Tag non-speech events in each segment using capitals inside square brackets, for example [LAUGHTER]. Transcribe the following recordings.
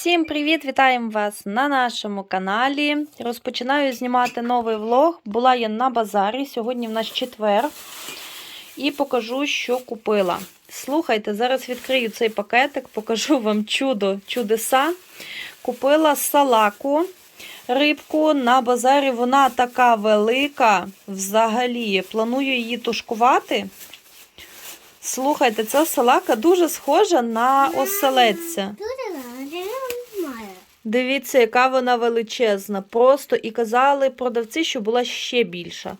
Всім привіт! Вітаємо вас на нашому каналі. Розпочинаю знімати новий влог. Була я на базарі. Сьогодні в нас четвер. І покажу, що купила. Слухайте, зараз відкрию цей пакетик, покажу вам чудо, чудеса. Купила салаку, рибку на базарі. Вона така велика взагалі. Планую її тушкувати. Слухайте, ця салака дуже схожа на оселедця. Дивіться, яка вона величезна. Просто і казали продавці, що була ще більша.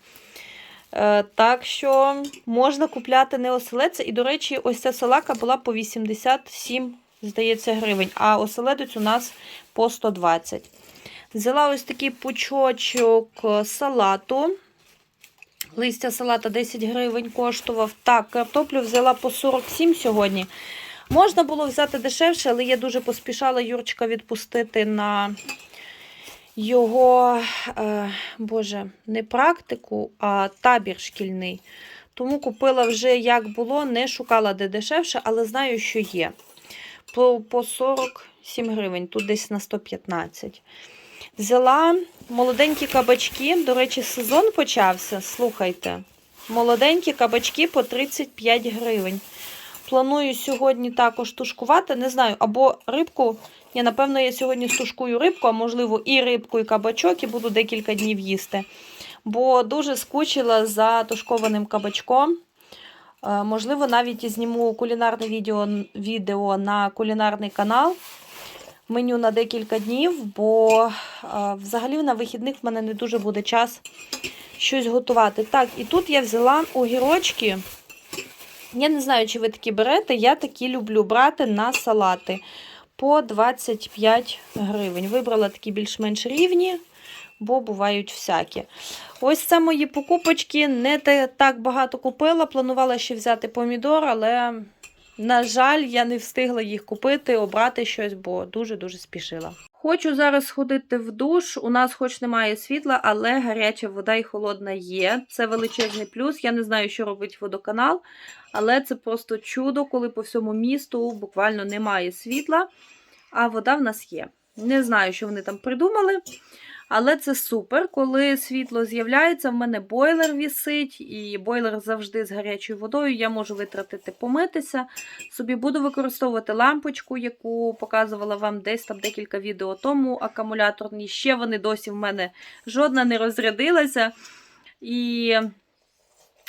Е, так що можна купляти не оселедця. І, до речі, ось ця салака була по 87, здається, гривень, а оселедець у нас по 120. Взяла ось такий пучочок салату. Листя салата 10 гривень коштував. Так, картоплю взяла по 47 сьогодні. Можна було взяти дешевше, але я дуже поспішала Юрчика відпустити на його, е, боже, не практику, а табір шкільний. Тому купила вже як було, не шукала де дешевше, але знаю, що є. По, по 47 гривень, тут десь на 115. Взяла молоденькі кабачки. До речі, сезон почався. Слухайте. Молоденькі кабачки по 35 гривень. Планую сьогодні також тушкувати. Не знаю, або рибку. Ні, напевно, я сьогодні стушкую рибку, а можливо, і рибку, і кабачок, і буду декілька днів їсти. Бо дуже скучила за тушкованим кабачком. Е, Можливо, навіть і зніму кулінарне відео, відео на кулінарний канал. Меню на декілька днів, бо е, взагалі на вихідних в мене не дуже буде час щось готувати. Так, і тут я взяла огірочки. Я не знаю, чи ви такі берете. Я такі люблю брати на салати по 25 гривень. Вибрала такі більш-менш рівні, бо бувають всякі. Ось це мої покупочки. Не так багато купила. Планувала ще взяти помідор, але, на жаль, я не встигла їх купити, обрати щось, бо дуже-дуже спішила. Хочу зараз сходити в душ. У нас хоч немає світла, але гаряча вода і холодна є. Це величезний плюс. Я не знаю, що робить водоканал, але це просто чудо, коли по всьому місту буквально немає світла, а вода в нас є. Не знаю, що вони там придумали, але це супер. Коли світло з'являється, в мене бойлер вісить, і бойлер завжди з гарячою водою. Я можу витратити помитися. Собі буду використовувати лампочку, яку показувала вам десь там декілька відео тому. Акумуляторні. Ще вони досі в мене жодна не розрядилася. І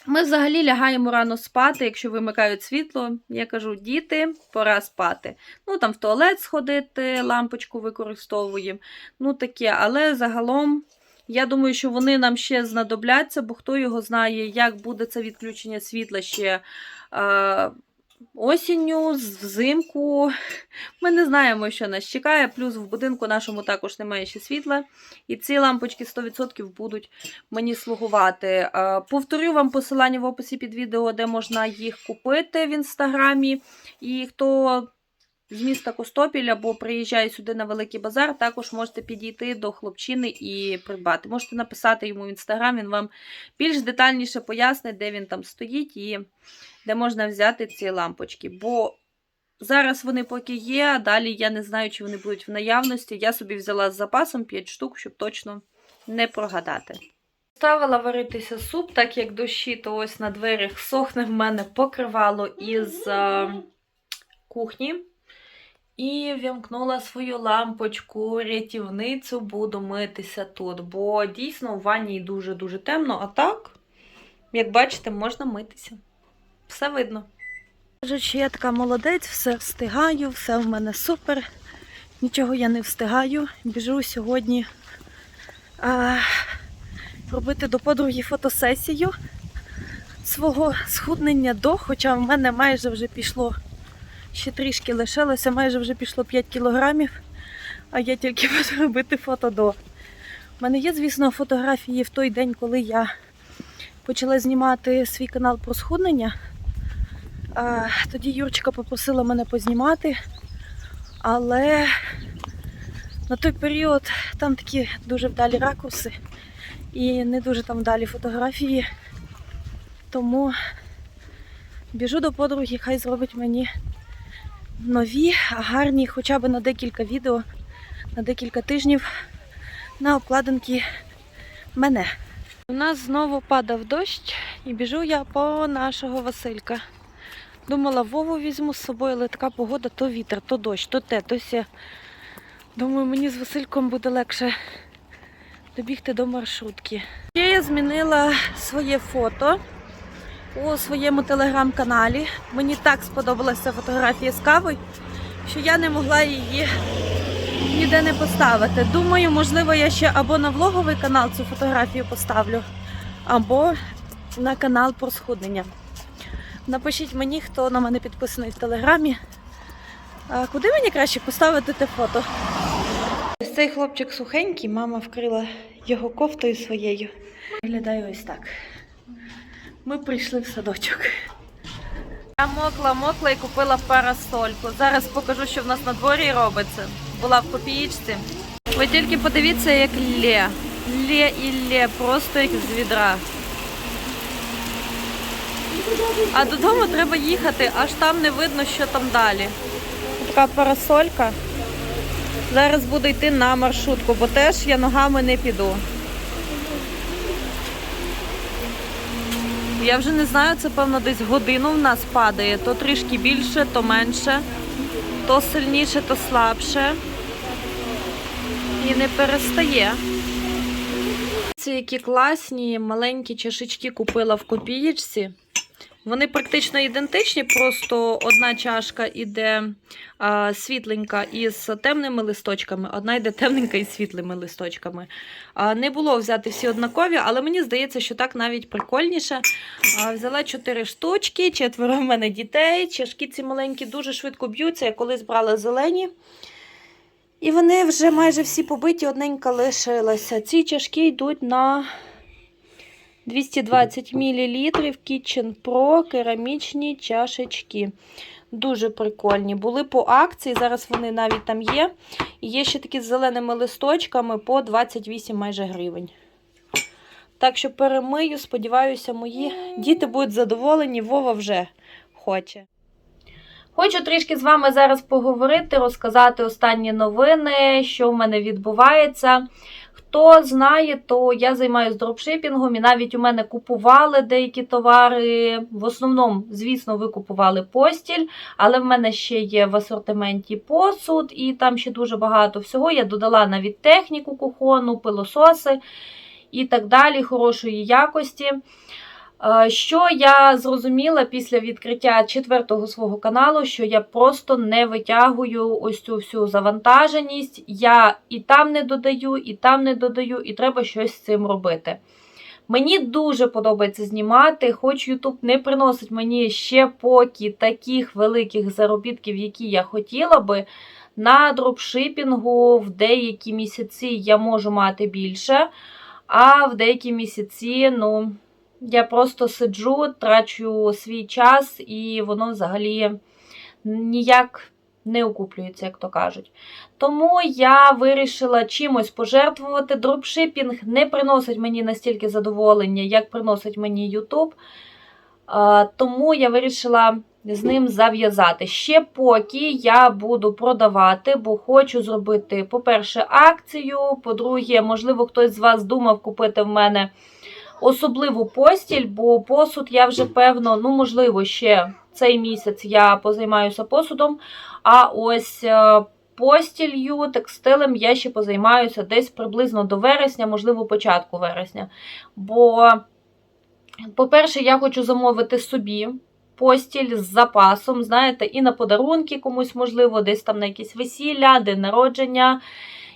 ми взагалі лягаємо рано спати, якщо вимикають світло. Я кажу, діти, пора спати. Ну, там в туалет сходити, лампочку використовуємо. Ну, таке, але загалом. Я думаю, що вони нам ще знадобляться, бо хто його знає, як буде це відключення світла ще е, осінню, взимку. Ми не знаємо, що нас чекає. Плюс в будинку нашому також немає ще світла. І ці лампочки 100% будуть мені слугувати. Е, Повторю вам посилання в описі під відео, де можна їх купити в інстаграмі. І хто з міста Костопіль або приїжджає сюди на великий базар, також можете підійти до хлопчини і придбати. Можете написати йому в інстаграм, він вам більш детальніше пояснить, де він там стоїть і де можна взяти ці лампочки. Бо зараз вони поки є, а далі я не знаю, чи вони будуть в наявності. Я собі взяла з запасом 5 штук, щоб точно не прогадати. Ставила варитися суп, так як дощі, то ось на дверях сохне в мене покривало із е, кухні. І вімкнула свою лампочку, рятівницю, буду митися тут, бо дійсно в ванні дуже-дуже темно, а так, як бачите, можна митися. Все видно. Кажучи, я така молодець, все встигаю, все в мене супер. Нічого я не встигаю. Біжу сьогодні а, робити до подруги фотосесію свого схуднення до, хоча в мене майже вже пішло, ще трішки лишилося, майже вже пішло 5 кілограмів, а я тільки [LAUGHS] буду робити фото до. У мене є, звісно, фотографії в той день, коли я почала знімати свій канал про схуднення. Тоді Юрчика попросила мене познімати, але на той період там такі дуже вдалі ракурси і не дуже там вдалі фотографії. Тому біжу до подруги, хай зробить мені нові, гарні, хоча б на декілька відео, на декілька тижнів на обкладинки мене. У нас знову падав дощ і біжу я по нашого Василька. Думала, Вову візьму з собою, але така погода, то вітер, то дощ, то те, то сє. Думаю, мені з Васильком буде легше добігти до маршрутки. Ще я змінила своє фото у своєму телеграм-каналі. Мені так сподобалася фотографія з кавою, що я не могла її ніде не поставити. Думаю, можливо, я ще або на влоговий канал цю фотографію поставлю, або на канал про схуднення. Напишіть мені, хто на мене підписаний в телеграмі. Куди мені краще поставити те фото? Цей хлопчик сухенький, мама вкрила його кофтою своєю. Виглядає ось так. Ми прийшли в садочок. Я мокла, мокла і купила парасольку. Зараз покажу, що в нас на дворі робиться. Була в копієчці. Ви тільки подивіться, як лє. Лє і лє, просто як з відра. А додому треба їхати, аж там не видно, що там далі. Така парасолька. Зараз буду йти на маршрутку, бо теж я ногами не піду. Я вже не знаю, це певно десь годину в нас падає. То трішки більше, то менше, то сильніше, то слабше. І не перестає. Ці які класні маленькі чашечки купила в копієчці. Вони практично ідентичні, просто одна чашка іде а, світленька із темними листочками, одна йде темненька із світлими листочками. А, не було взяти всі однакові, але мені здається, що так навіть прикольніше. А, взяла чотири штучки, четверо в мене дітей. Чашки ці маленькі дуже швидко б'ються. Я колись брала зелені. І вони вже майже всі побиті, одненька лишилася. Ці чашки йдуть на 220 мл Kitchen Pro керамічні чашечки. Дуже прикольні. Були по акції, зараз вони навіть там є. І є ще такі з зеленими листочками по 28 майже гривень. Так що перемию, сподіваюся, мої діти будуть задоволені, Вова вже хоче. Хочу трішки з вами зараз поговорити, розказати останні новини, що в мене відбувається. Хто знає, то я займаюся дропшипінгом і навіть у мене купували деякі товари. В основному, звісно, ви купували постіль, але в мене ще є в асортименті посуд, і там ще дуже багато всього. Я додала навіть техніку кухонну, пилососи і так далі, хорошої якості. Е, Що я зрозуміла після відкриття четвертого свого каналу, що я просто не витягую ось цю всю завантаженість. Я і там не додаю, і там не додаю, і треба щось з цим робити. Мені дуже подобається знімати, хоч YouTube не приносить мені ще поки таких великих заробітків, які я хотіла би. На дропшипінгу в деякі місяці я можу мати більше, а в деякі місяці, ну. Я просто сиджу, трачу свій час, і воно взагалі ніяк не окуплюється, як то кажуть. Тому я вирішила чимось пожертвувати. Дропшипінг не приносить мені настільки задоволення, як приносить мені. А, Тому я вирішила з ним зав'язати. Ще поки я буду продавати, бо хочу зробити, по-перше, акцію. По-друге, можливо, хтось з вас думав купити в мене особливу постіль, бо посуд я вже певно, ну, можливо, ще цей місяць я позаймаюся посудом. А ось е, постілью, текстилем я ще позаймаюся десь приблизно до вересня, можливо, початку вересня. Бо, по-перше, я хочу замовити собі. Постіль з запасом, знаєте, і на подарунки комусь, можливо, десь там на якісь весілля, день народження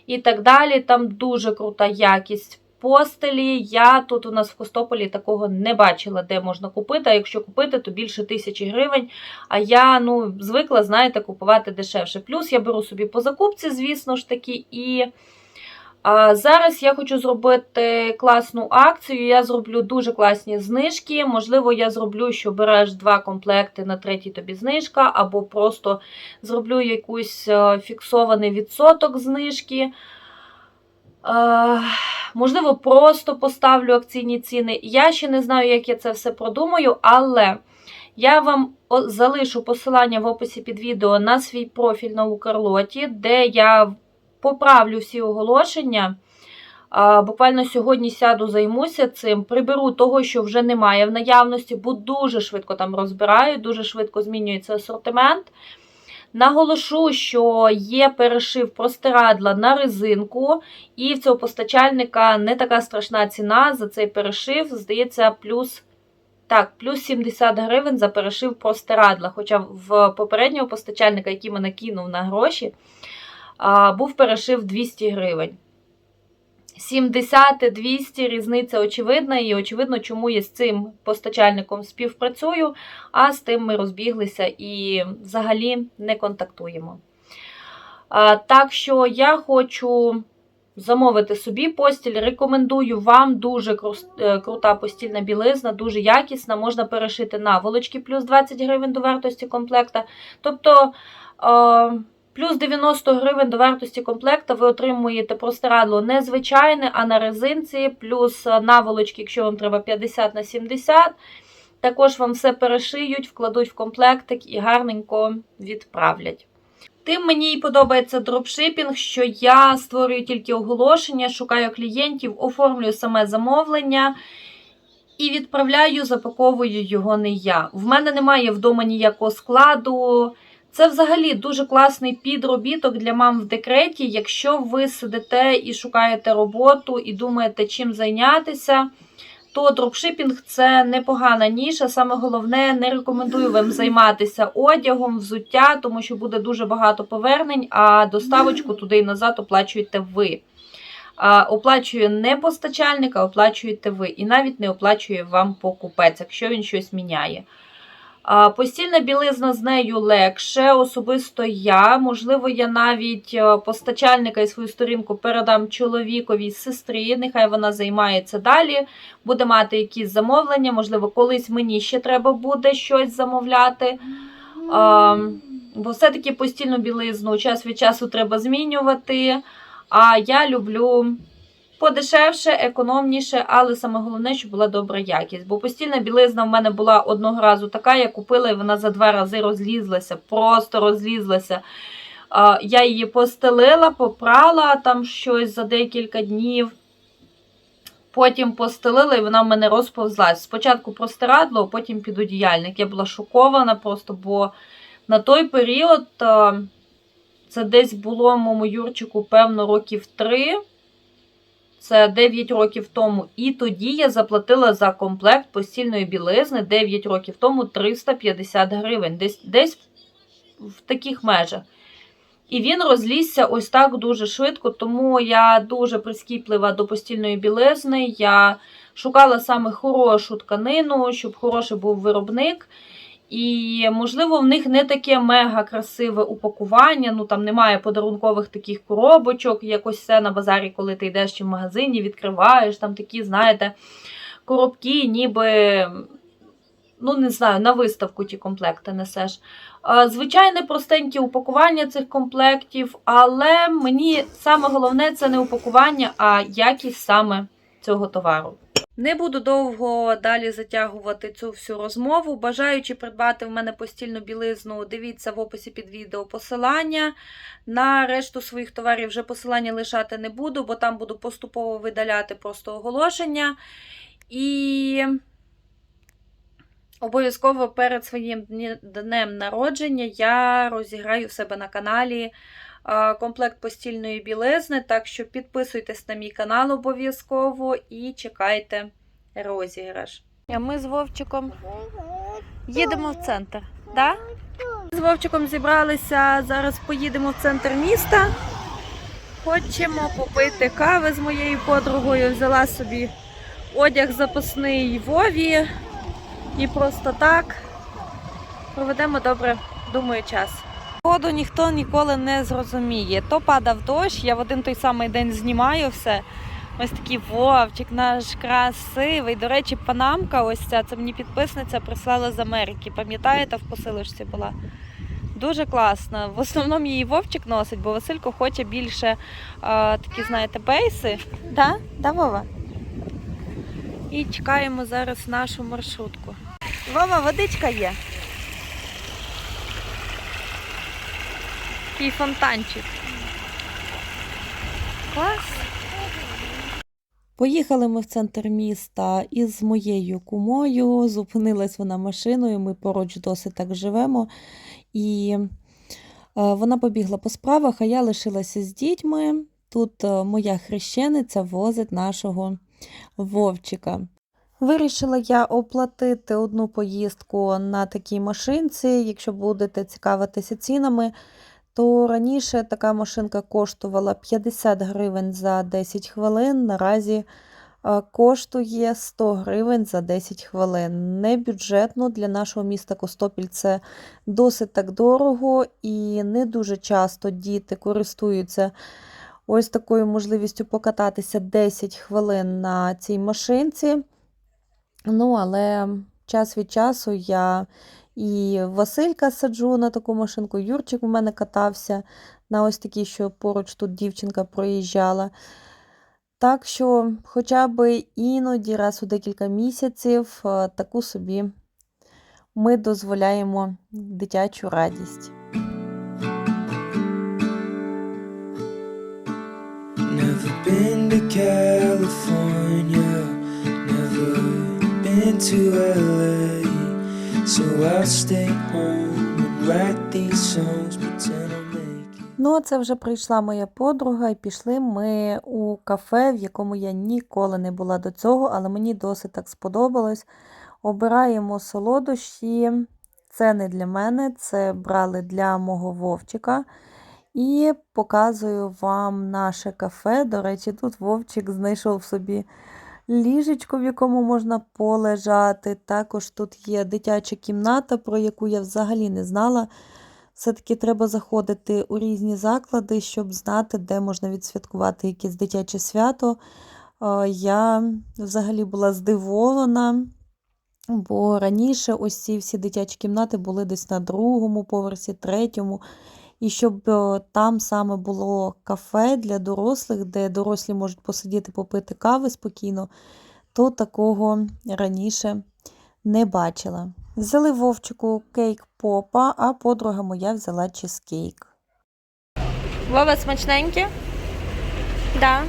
і так далі. Там дуже крута якість постелі. Я тут у нас в Костополі такого не бачила, де можна купити. А якщо купити, то більше тисячі гривень. А я ну, звикла, знаєте, купувати дешевше. Плюс я беру собі по закупці, звісно ж таки, і. А зараз я хочу зробити класну акцію. Я зроблю дуже класні знижки. Можливо, я зроблю, що береш два комплекти на третій тобі знижка, або просто зроблю якийсь е, фіксований відсоток знижки. Е, Можливо, просто поставлю акційні ціни. Я ще не знаю, як я це все продумаю, але Я вам залишу посилання в описі під відео на свій профіль на Укрлоті, де я поправлю всі оголошення. Буквально сьогодні сяду, займуся цим, приберу того, що вже немає в наявності, бо дуже швидко там розбираю, дуже швидко змінюється асортимент. Наголошу, що є перешив простирадла на резинку, і в цього постачальника не така страшна ціна за цей перешив. Здається, плюс так, плюс 70 гривень за перешив простирадла. Хоча в попереднього постачальника, який мене кинув на гроші, був перешив 200 гривень. 70-200 різниця очевидна, і очевидно, чому я з цим постачальником співпрацюю, а з тим ми розбіглися і взагалі не контактуємо. Так що я хочу замовити собі постіль. Рекомендую вам дуже е, крута постільна білизна, дуже якісна. Можна перешити наволочки плюс 20 гривень до вартості комплекта. Тобто. Плюс 90 гривень до вартості комплекта ви отримуєте простирадло не звичайне, а на резинці, плюс наволочки, якщо вам треба 50 на 70. Також вам все перешиють, вкладуть в комплектик і гарненько відправлять. Тим мені й подобається дропшипінг, що я створюю тільки оголошення, шукаю клієнтів, оформлюю саме замовлення і відправляю, запаковую його не я. В мене немає вдома ніякого складу. Це взагалі дуже класний підробіток для мам в декреті. Якщо ви сидите і шукаєте роботу і думаєте, чим зайнятися, то дропшипінг це непогана ніша. Саме головне, не рекомендую вам займатися одягом, взуття, тому що буде дуже багато повернень, а доставочку туди і назад оплачуєте ви. А, Оплачує не постачальник, а оплачуєте ви. І навіть не оплачує вам покупець, якщо він щось міняє. Постільна білизна з нею легше, особисто я. Можливо, я навіть е, постачальника і свою сторінку передам чоловіковій сестрі. Нехай вона займається далі, буде мати якісь замовлення. Можливо, колись мені ще треба буде щось замовляти. А, бо все-таки постільну білизну час від часу треба змінювати. А я люблю подешевше, економніше, але саме головне, щоб була добра якість. Бо постільна білизна в мене була одного разу така, я купила, і вона за два рази розлізлася, просто розлізлася. Я її постелила, попрала там щось за декілька днів. Потім постелила, і вона в мене розповзлась. Спочатку простирадло, а потім підодіяльник. Я була шокована просто, бо на той період це десь було моєму Юрчику, певно, років три. Це 9 років тому. І тоді я заплатила за комплект постільної білизни 9 років тому 350 гривень. Десь, десь в таких межах. І він розлізся ось так дуже швидко, тому я дуже прискіплива до постільної білизни. Я шукала саме хорошу тканину, щоб хороший був виробник. І, можливо, в них не таке мега красиве упакування. Ну там немає подарункових таких коробочок, якось все на базарі, коли ти йдеш чи в магазині, відкриваєш там такі, знаєте, коробки, ніби. Ну, не знаю, на виставку ті комплекти несеш. Звичайне простеньке упакування цих комплектів, але мені саме головне це не упакування, а якість саме цього товару. Не буду довго далі затягувати цю всю розмову. Бажаючи придбати в мене постільну білизну, дивіться в описі під відео посилання. На решту своїх товарів вже посилання лишати не буду, бо там буду поступово видаляти просто оголошення. І обов'язково перед своїм днем народження я розіграю в себе на каналі комплект постільної білизни. Так що підписуйтесь на мій канал обов'язково і чекайте розіграш. А ми з Вовчиком їдемо в центр. Да? З Вовчиком зібралися. Зараз поїдемо в центр міста. Хочемо купити кави з моєю подругою. Взяла собі одяг запасний Вові. І просто так проведемо добре, думаю, час. Воду ніхто ніколи не зрозуміє. То падав дощ, я в один той самий день знімаю все. Ось такий вовчик наш красивий. До речі, панамка, ось ця, це мені підписниця прислала з Америки. Пам'ятаєте, в посилочці була. Дуже класно. В основному її Вовчик носить, бо Василько хоче більше а, такі, знаєте, бейси. Да? Да, Вова? І чекаємо зараз нашу маршрутку. Вова, водичка є. Такий фонтанчик. Клас. Поїхали ми в центр міста із моєю кумою. Зупинилась вона машиною. Ми поруч досить так живемо. І е, вона побігла по справах, а я лишилася з дітьми. Тут е, моя хрещениця возить нашого вовчика. Вирішила я оплатити одну поїздку на такій машинці. Якщо будете цікавитися цінами, то раніше така машинка коштувала 50 гривень за 10 хвилин. Наразі коштує 100 гривень за 10 хвилин. Не бюджетно для нашого міста Костопіль це досить так дорого і не дуже часто діти користуються ось такою можливістю покататися 10 хвилин на цій машинці. Ну, але час від часу я і Василька саджу на таку машинку, Юрчик у мене катався на ось такій, що поруч тут дівчинка проїжджала. Так що, хоча б іноді, раз у декілька місяців, е, таку собі ми дозволяємо дитячу радість. Never been to California, never been to LA. Ну, а це вже прийшла моя подруга, і пішли ми у кафе, в якому я ніколи не була до цього, але мені досить так сподобалось. Обираємо солодощі. Це не для мене, це брали для мого вовчика. І показую вам наше кафе. До речі, тут вовчик знайшов собі ліжечко, в якому можна полежати. Також тут є дитяча кімната, про яку я взагалі не знала. Все-таки треба заходити у різні заклади, щоб знати, де можна відсвяткувати якесь дитяче свято. Е, Я взагалі була здивована, бо раніше ось ці всі дитячі кімнати були десь на другому поверсі, третьому. І щоб е, там саме було кафе для дорослих, де дорослі можуть посидіти, попити кави спокійно, то такого раніше не бачила. Взяли вовчику кейк попа, а подруга моя взяла чизкейк. Вова смачненьке? Да.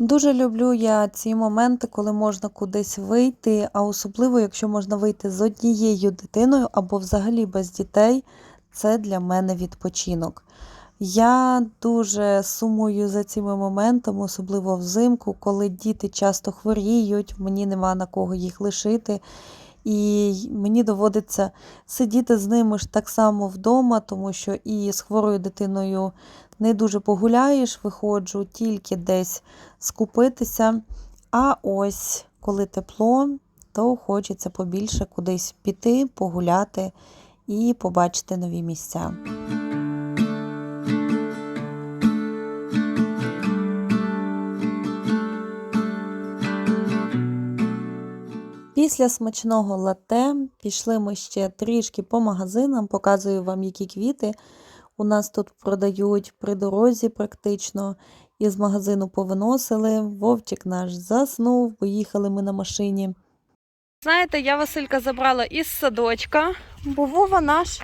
Дуже люблю я ці моменти, коли можна кудись вийти, а особливо, якщо можна вийти з однією дитиною або взагалі без дітей, це для мене відпочинок. Я дуже сумую за цими моментами, особливо взимку, коли діти часто хворіють, мені нема на кого їх лишити. І мені доводиться сидіти з ними ж так само вдома, тому що і з хворою дитиною не дуже погуляєш, виходжу тільки десь скупитися. А ось коли тепло, то хочеться побільше кудись піти, погуляти і побачити нові місця. Після смачного лате пішли ми ще трішки по магазинам, показую вам, які квіти у нас тут продають при дорозі практично. Із магазину повиносили. Вовчик наш заснув, поїхали ми на машині. Знаєте, я Василька забрала із садочка, бо Вова наш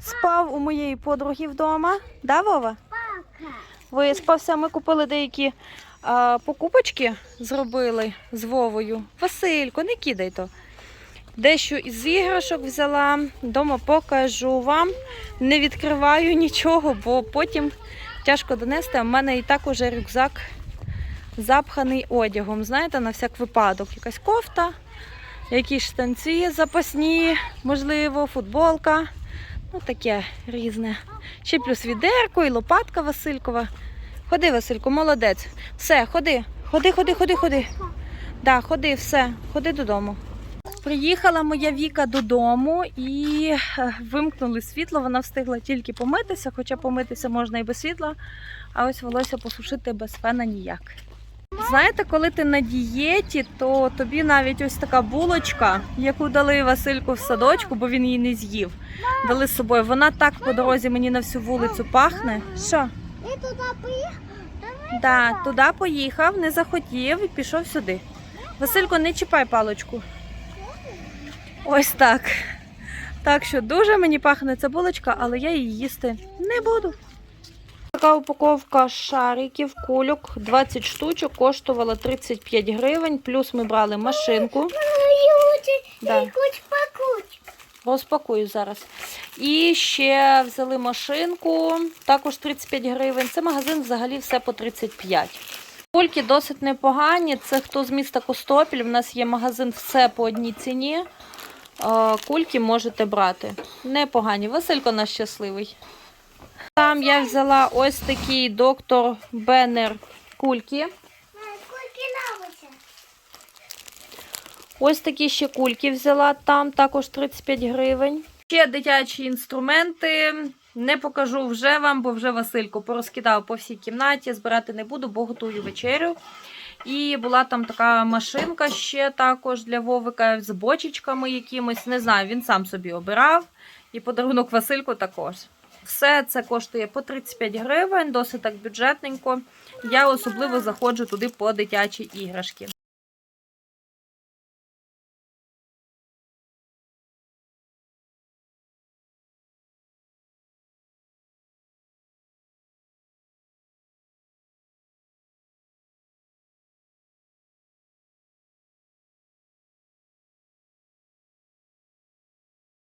спав у моєї подруги вдома. Да, Вова? Виспався. Ми купили деякі а, покупочки, зробили з Вовою. Василько, не кидай то. Дещо із іграшок взяла, дома покажу вам. Не відкриваю нічого, бо потім тяжко донести. В мене і так уже рюкзак запханий одягом. Знаєте, на всяк випадок. Якась кофта, якісь штанці запасні, можливо, футболка. Ну, таке різне. Ще плюс відерко і лопатка Василькова. Ходи, Василько, молодець. Все, ходи, ходи, ходи, ходи, ходи. Да, ходи, все, ходи додому. Приїхала моя Віка додому і е, вимкнули світло. Вона встигла тільки помитися, хоча помитися можна і без світла, а ось волосся посушити без фена ніяк. Знаєте, коли ти на дієті, то тобі навіть ось така булочка, яку дали Васильку в садочку, бо він її не з'їв. Дали з собою. Вона так по дорозі мені на всю вулицю пахне. Що? Ти туди поїхав? Туди поїхав, не захотів і пішов сюди. Василько, не чіпай паличку. Ось так. Так що дуже мені пахне ця булочка, але я її їсти не буду. Така упаковка шариків, кульок, 20 штучок, коштувала 35 гривень, плюс ми брали машинку. Да. Розпакую зараз. І ще взяли машинку, також 35 гривень. Це магазин взагалі все по 35. Кульки досить непогані. Це хто з міста Костопіль. У нас є магазин все по одній ціні. Кульки можете брати. Непогані. Василько наш щасливий. Там я взяла ось такий доктор Беннер кульки. Ось такі ще кульки взяла, там також 35 гривень. Ще дитячі інструменти. Не покажу вже вам, бо вже Василько порозкидав по всій кімнаті. Збирати не буду, бо готую вечерю. І була там така машинка ще також для Вовика з бочечками якимось. Не знаю, він сам собі обирав. І подарунок Васильку також. Все це коштує по 35 гривень, досить так бюджетненько. Я особливо заходжу туди по дитячі іграшки.